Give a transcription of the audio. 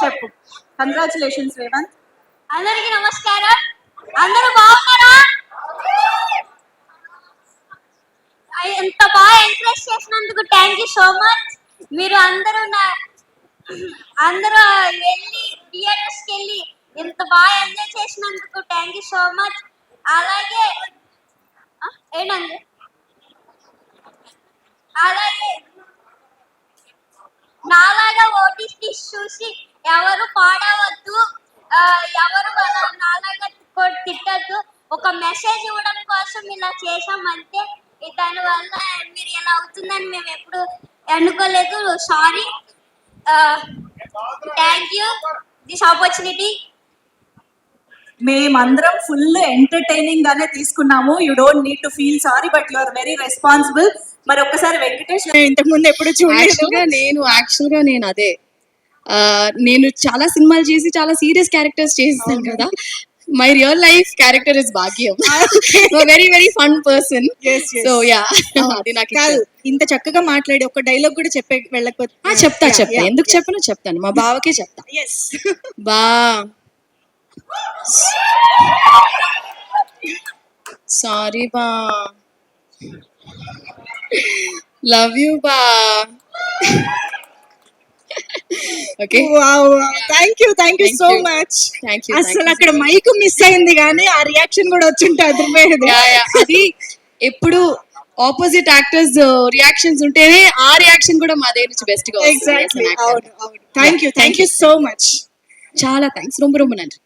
చెప్పు. కంగ్రాచులేషన్స్ రేవంత్ అందరికీ నమస్కారం. అందరూ బాగున్నారా? ఎంత బాగా ఎంకరేజ్ చేసినందుకు థ్యాంక్ యూ సో మచ్ మీరు అందరూ నా అందరూ వెళ్ళి థియేటర్స్కి వెళ్ళి ఎంత బాగా ఎంజాయ్ చేసినందుకు థ్యాంక్ యూ సో మచ్ అలాగే ఏంటండి? అలాగే నాలాగా ఓటీస్ చూసి ఎవరు పాడవద్దు. ఎవరు తిట్టద్దు. ఒక మెసేజ్ ఇవ్వడం కోసం ఇలా చేసామంటే దాని వల్ల మీరు ఇలా అవుతుందని మేము ఎప్పుడు అనుకోలేదు. Sorry thank you this opportunity మేమందరం ఫుల్ ఎంటర్టైనింగ్ గానే తీసుకున్నాము. You don't need to feel sorry but you are very responsible మరి ఒక్కసారి వెంకటేష్ ఇంతకు ముందు ఎప్పుడు చూడలేదు. నేను యాక్చువల్గా నేను అదే. నేను చాలా సినిమాలు చేసి చాలా సీరియస్ క్యారెక్టర్స్ చేస్తాను కదా. My real life character is Bhagyam very very fun person. So yeah అది నాకు కాదు. ఇంత చక్కగా మాట్లాడి ఒక డైలాగ్ కూడా చెప్పే వెళ్ళకపోతే ఆ, చెప్తా చెప్తా. ఎందుకు చెప్పను? చెప్తాను. మా బావకే చెప్తా. బా. సారీ బా. లవ్ యూ బా. Thank you thank you so. Much thank you అసలు అక్కడ మైక్ మిస్ అయింది కానీ ఆ రియాక్షన్ కూడా వచ్చుంటే అది ఎప్పుడు ఆపోజిట్ యాక్టర్స్ రియాక్షన్స్ ఉంటేనే ఆ రియాక్షన్ కూడా మా దగ్గర నుంచి బెస్ట్గా exactly thank you thank you so much చాలా థ్యాంక్స్ రొమ్మ రొమ్మ నండి